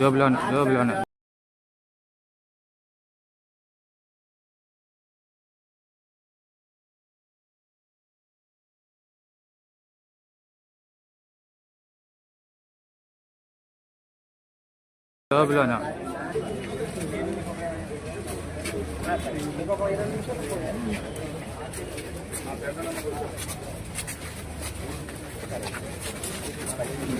జోబులోనే జోబులోనే జోబులోనే side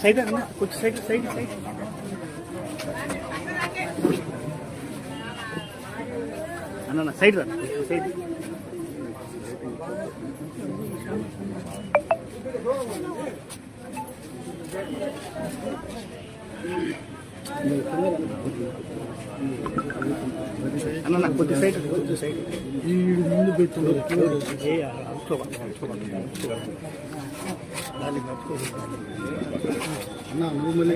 side கொஞ்சம் side side side அண்ணா side தான் சைடு అన్న కొద్ది సైడ్ కొద్ది సైడ్ ఈ ముందు పెట్టుకోవాలి ఏ దాన్ని పట్టుకోవాలి అన్న నువ్వు మళ్ళీ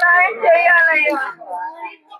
న్యాయం చేయాలయ్యా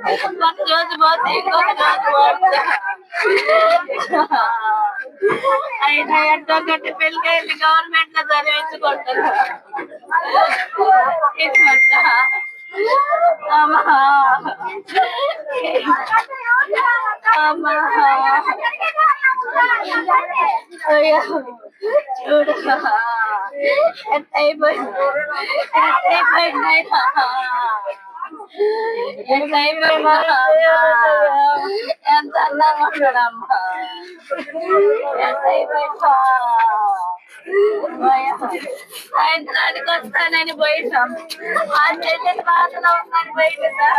ఇద్దరు రోజు పోతే ఇంకొక రోజు పోతా అయినా ఎంతో గట్టి పెళ్ళికి గవర్నమెంట్లో చదివించుకుంటున్నా. ఇట్లా Amaha. Amaha. Ayaw. Chura. At ay bird. At ay bird na ఎంత అయిపోయింది ఎంత అందంగా ఉన్నాడమ్మా ఎంత అయిపోయిందా సాయంత్రానికి వస్తానని పోయినాం ఆ చెల్లెలు బాధలో ఉందని పోయిందా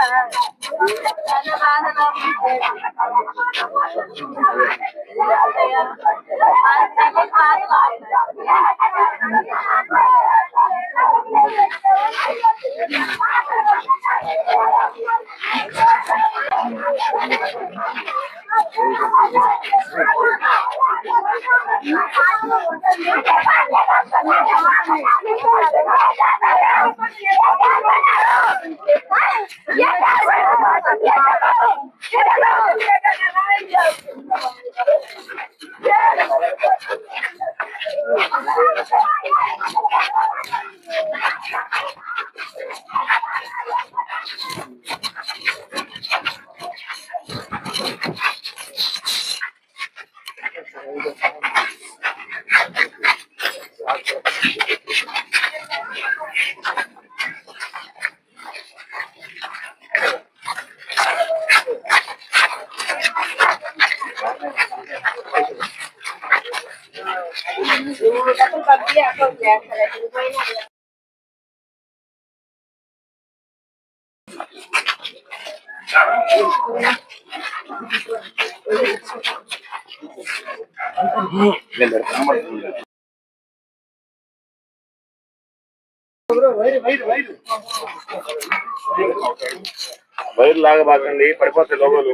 నన్ను బాధలో Dulu kan tuh ya, ya, kalau di rumah ini. Wire లాగా బాగండి పడిపోతాయి లోగోలు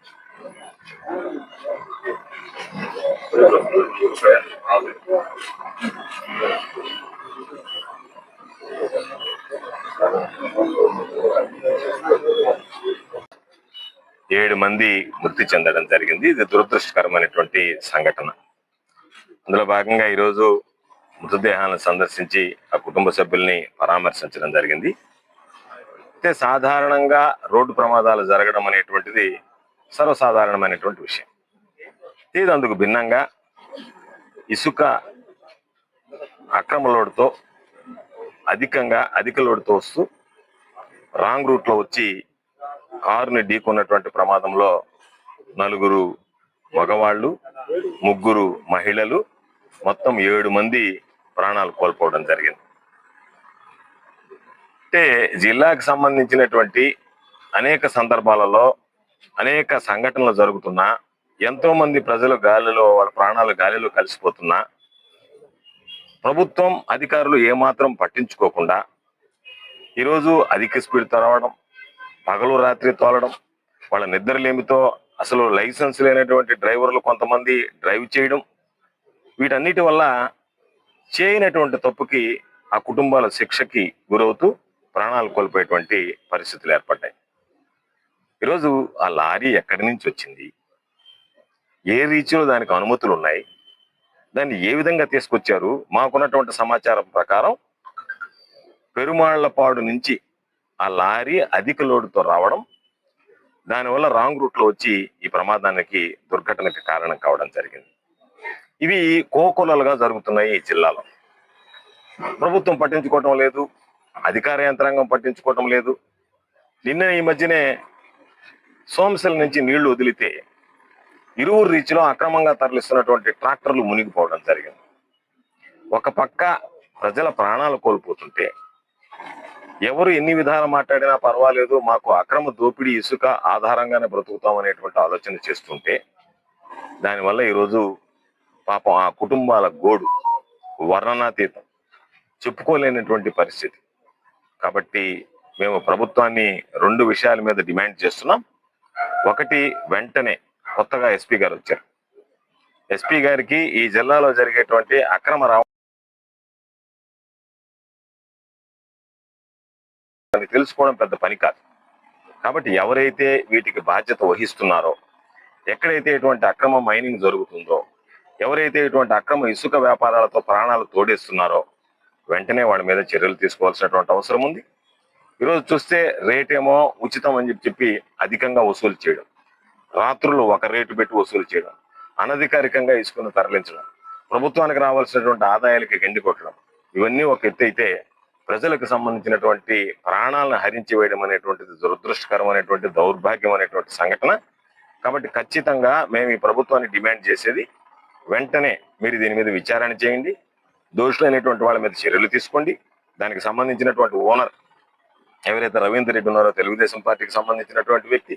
ఏడు మంది మృతి చెందడం జరిగింది. ఇది దురదృష్టకరమైనటువంటి సంఘటన. అందులో భాగంగా ఈరోజు మృతదేహాలను సందర్శించి ఆ కుటుంబ సభ్యుల్ని పరామర్శించడం జరిగింది. అయితే సాధారణంగా రోడ్డు ప్రమాదాలు జరగడం అనేటువంటిది సర్వసాధారణమైనటువంటి విషయం. ఇది అందుకు భిన్నంగా ఇసుక అక్రమ లోడుతో అధికంగా అధిక లోడుతో వస్తూ రాంగ్ రూట్లో వచ్చి కారుని ఢీకొన్నటువంటి ప్రమాదంలో నలుగురు మగవాళ్ళు ముగ్గురు మహిళలు మొత్తం ఏడు మంది ప్రాణాలు కోల్పోవడం జరిగింది. అంటే జిల్లాకు సంబంధించినటువంటి అనేక సందర్భాలలో అనేక సంఘటనలు జరుగుతున్నా ఎంతో మంది ప్రజలు గాలిలో వాళ్ళ ప్రాణాలు గాలిలో కలిసిపోతున్నా ప్రభుత్వం అధికారులు ఏమాత్రం పట్టించుకోకుండా ఈరోజు అధిక స్పీడ్ తరవడం పగలు రాత్రి తోలడం వాళ్ళ నిద్రలేమితో అసలు లైసెన్స్ లేనటువంటి డ్రైవర్లు కొంతమంది డ్రైవ్ చేయడం వీటన్నిటి వల్ల చేయనటువంటి తప్పుకి ఆ కుటుంబాల శిక్షకి గురవుతూ ప్రాణాలు కోల్పోయేటువంటి పరిస్థితులు ఏర్పడ్డాయి. ఈరోజు ఆ లారీ ఎక్కడి నుంచి వచ్చింది? ఏ రీతిలో దానికి అనుమతులు ఉన్నాయి? దాన్ని ఏ విధంగా తీసుకొచ్చారు? మాకున్నటువంటి సమాచారం ప్రకారం పెరుమాళ్ళపాడు నుంచి ఆ లారీ అధిక లోడుతో రావడం దానివల్ల రాంగ్ రూట్లో వచ్చి ఈ ప్రమాదానికి దుర్ఘటనకి కారణం కావడం జరిగింది. ఇవి కోకొలలుగా జరుగుతున్నాయి ఈ జిల్లాలో. ప్రభుత్వం పట్టించుకోవటం లేదు అధికార యంత్రాంగం పట్టించుకోవటం లేదు. నిన్న ఈ మధ్యనే సోమశిల నుంచి నీళ్ళు వదిలితే ఇరువురు రీచ్లో అక్రమంగా తరలిస్తున్నటువంటి ట్రాక్టర్లు మునిగిపోవడం జరిగింది. ఒక పక్క ప్రజల ప్రాణాలు కోల్పోతుంటే ఎవరు ఎన్ని విధాలు మాట్లాడినా పర్వాలేదు మాకు అక్రమ దోపిడీ ఇసుక ఆధారంగానే బ్రతుకుతాం అనేటువంటి ఆలోచన చేస్తుంటే దానివల్ల ఈరోజు పాపం ఆ కుటుంబాల గోడు వర్ణనాతీతం చెప్పుకోలేనటువంటి పరిస్థితి. కాబట్టి మేము ప్రభుత్వాన్ని రెండు విషయాల మీద డిమాండ్ చేస్తున్నాం. ఒకటి వెంటనే కొత్తగా ఎస్పీ గారు వచ్చారు. ఎస్పీ గారికి ఈ జిల్లాలో జరిగేటువంటి అక్రమ రావ తెలుసుకోవడం పెద్ద పని కాదు. కాబట్టి ఎవరైతే వీటికి బాధ్యత వహిస్తున్నారో ఎక్కడైతే ఇటువంటి అక్రమ మైనింగ్ జరుగుతుందో ఎవరైతే ఇటువంటి అక్రమ ఇసుక వ్యాపారాలతో ప్రాణాలు తోడేస్తున్నారో వెంటనే వాడి మీద చర్యలు తీసుకోవాల్సినటువంటి అవసరం ఉంది. ఈరోజు చూస్తే రేట్ ఏమో ఉచితం అని చెప్పి చెప్పి అధికంగా వసూలు చేయడం. రాత్రులు ఒక రేటు పెట్టి వసూలు చేయడం. అనధికారికంగా ఇసుకను తరలించడం. ప్రభుత్వానికి రావాల్సినటువంటి ఆదాయాలకి గండి కొట్టడం. ఇవన్నీ ఒక ఎత్తు అయితే ప్రజలకు సంబంధించినటువంటి ప్రాణాలను హరించి వేయడం అనేటువంటిది దురదృష్టకరమైనటువంటి దౌర్భాగ్యం అనేటువంటి సంఘటన. కాబట్టి ఖచ్చితంగా మేము ఈ ప్రభుత్వాన్ని డిమాండ్ చేసేది వెంటనే మీరు దీని మీద విచారణ చేయండి. దోషులైనటువంటి వాళ్ళ మీద చర్యలు తీసుకోండి. దానికి సంబంధించినటువంటి ఓనర్ ఎవరైతే రవీందర్ రెడ్డి ఉన్నారో తెలుగుదేశం పార్టీకి సంబంధించినటువంటి వ్యక్తి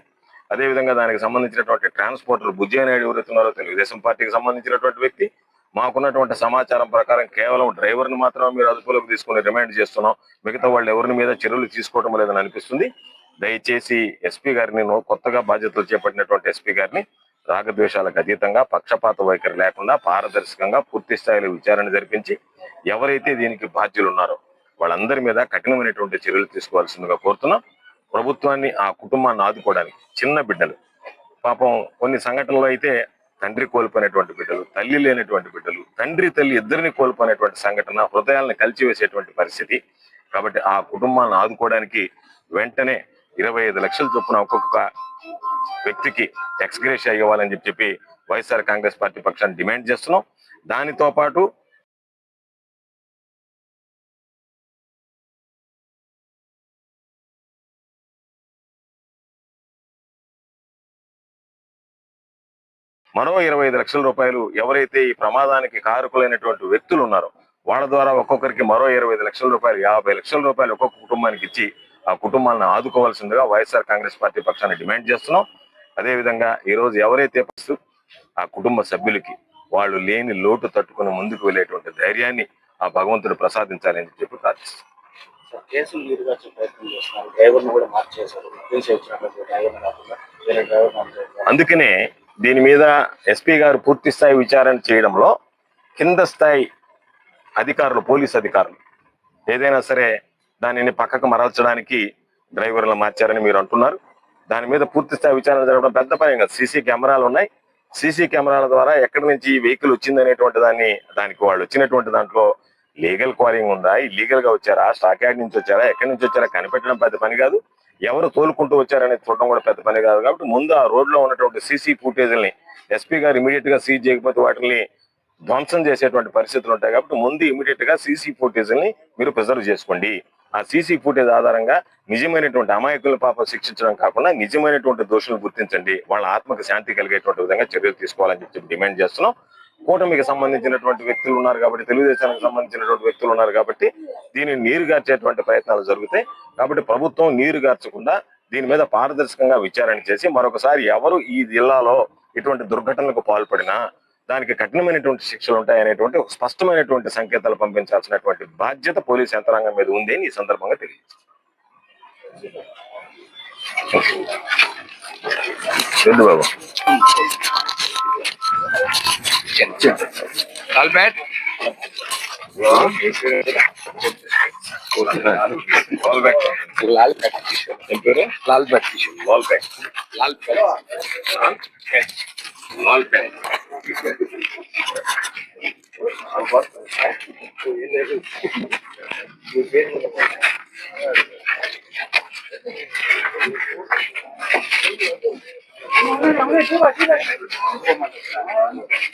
అదేవిధంగా దానికి సంబంధించినటువంటి ట్రాన్స్పోర్టర్ బుజ్జయ్య నాయుడు ఎవరైతే ఉన్నారో తెలుగుదేశం పార్టీకి సంబంధించినటువంటి వ్యక్తి మాకున్నటువంటి సమాచారం ప్రకారం కేవలం డ్రైవర్ని మాత్రమే మీరు అదుపులోకి తీసుకుని రిమైండ్ చేస్తున్నాం. మిగతా వాళ్ళు ఎవరిని మీద చర్యలు తీసుకోవడం లేదని అనిపిస్తుంది. దయచేసి ఎస్పీ గారిని కొత్తగా బాధ్యతలు చేపట్టినటువంటి ఎస్పీ గారిని రాగద్వేషాలకు అతీతంగా పక్షపాత వైఖరి లేకుండా పారదర్శకంగా పూర్తి స్థాయిలో విచారణ జరిపించి ఎవరైతే దీనికి బాధ్యులు ఉన్నారో వాళ్ళందరి మీద కఠినమైనటువంటి చర్యలు తీసుకోవాల్సిందిగా కోరుతున్నాం. ప్రభుత్వాన్ని ఆ కుటుంబాన్ని ఆదుకోవడానికి చిన్న బిడ్డలు. పాపం కొన్ని సంఘటనలు అయితే తండ్రి కోల్పోయినటువంటి బిడ్డలు తల్లి లేనటువంటి బిడ్డలు తండ్రి తల్లి ఇద్దరిని కోల్పోయినటువంటి సంఘటన హృదయాలను కలిచివేసేటువంటి పరిస్థితి. కాబట్టి ఆ కుటుంబాలను ఆదుకోవడానికి వెంటనే ఇరవై ఐదు లక్షల చొప్పున ఒక్కొక్క వ్యక్తికి ఎక్స్గ్రేషియా ఇవ్వాలని చెప్పి చెప్పి వైఎస్ఆర్ కాంగ్రెస్ పార్టీ పక్షాన్ని డిమాండ్ చేస్తున్నాం. దానితో పాటు మరో ఇరవై ఐదు లక్షల రూపాయలు ఎవరైతే ఈ ప్రమాదానికి కారకులైనటువంటి వ్యక్తులు ఉన్నారో వాళ్ళ ద్వారా ఒక్కొక్కరికి మరో ఇరవై ఐదు లక్షల రూపాయలు యాభై లక్షల రూపాయలు ఒక్కొక్క కుటుంబానికి ఇచ్చి ఆ కుటుంబాలను ఆదుకోవాల్సిందిగా వైఎస్ఆర్ కాంగ్రెస్ పార్టీ పక్షాన్ని డిమాండ్ చేస్తున్నాం. అదేవిధంగా ఈ రోజు ఎవరైతే ఆ కుటుంబ సభ్యులకి వాళ్ళు లేని లోటు తట్టుకుని ముందుకు వెళ్ళేటువంటి ధైర్యాన్ని ఆ భగవంతుడు ప్రసాదించాలని చెప్పి ప్రార్థిస్తున్నాం. కేసులు నీరుగార్చే ప్రయత్నం చేస్తున్నారు. డ్రైవర్ని కూడా మార్చేశారు. తెలిసి వచ్చినట్లయితే డ్రైవర్ని కాకుండా వేరే డ్రైవర్ మార్చేశారు అందుకనే దీని మీద ఎస్పీ గారు పూర్తి స్థాయి విచారణ చేయడంలో కింద స్థాయి అధికారులు పోలీస్ అధికారులు ఏదైనా సరే దానిని పక్కకు మరల్చడానికి డ్రైవర్లు మార్చారని మీరు అంటున్నారు. దాని మీద పూర్తి స్థాయి విచారణ జరగడం పెద్ద పని సీసీ కెమెరాలు ఉన్నాయి. సీసీ కెమెరాల ద్వారా ఎక్కడి నుంచి ఈ వెహికల్ వచ్చింది అనేటువంటి దాన్ని దానికి వాళ్ళు వచ్చినటువంటి దాంట్లో లీగల్ క్వారింగ్ ఉందా? ఇల్లీగల్గా వచ్చారా? స్టాక్ యార్డ్ నుంచి వచ్చారా? ఎక్కడి నుంచి వచ్చారా? కనిపెట్టడం పెద్ద పని కాదు. ఎవరు తోలుకుంటూ వచ్చారనేది చూడడం కూడా పెద్ద పని కాదు. కాబట్టి ముందు ఆ రోడ్లో ఉన్నటువంటి సీసీ ఫుటేజ్ని ఎస్పీ గారు ఇమీడియట్గా సీజ్ చేయకపోతే వాటిని ధ్వంసం చేసేటువంటి పరిస్థితులు ఉంటాయి. కాబట్టి ముందు ఇమీడియట్గా సీసీ ఫుటేజ్ని మీరు ప్రిజర్వ్ చేసుకోండి. ఆ సీసీ ఫుటేజ్ ఆధారంగా నిజమైనటువంటి అమాయకుల పాప శిక్షించడం కాకుండా నిజమైనటువంటి దోషులను గుర్తించండి. వాళ్ళ ఆత్మకు శాంతి కలిగేటువంటి విధంగా చర్యలు తీసుకోవాలని చెప్పి డిమాండ్ చేస్తున్నాం. కూటమికి సంబంధించినటువంటి వ్యక్తులు ఉన్నారు కాబట్టి తెలుగుదేశానికి సంబంధించినటువంటి వ్యక్తులు ఉన్నారు కాబట్టి దీనిని నీరు గార్చేటువంటి ప్రయత్నాలు జరుగుతాయి. కాబట్టి ప్రభుత్వం నీరు గార్చకుండా దీని మీద పారదర్శకంగా విచారణ చేసి మరొకసారి ఎవరు ఈ జిల్లాలో ఇటువంటి దుర్ఘటనలకు పాల్పడినా దానికి కఠినమైనటువంటి శిక్షలు ఉంటాయనేటువంటి ఒక స్పష్టమైనటువంటి సంకేతాలు పంపించాల్సినటువంటి బాధ్యత పోలీస్ యంత్రాంగం మీద ఉంది అని ఈ సందర్భంగా తెలియజేస్తాను బాబు Chin, chin. Albert. लाल बैग लाल बैग लाल बैग लाल बैग लाल बैग लाल बैग Thank you.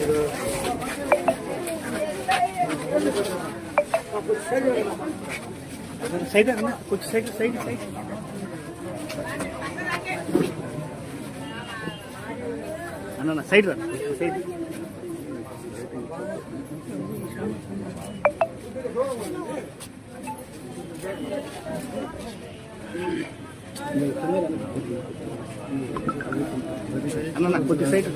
சைடு கொஞ்சம் சைடு சைடு சைடு அண்ணா சைடு வரேன் சைடு அண்ணா கொஞ்சம் சைடு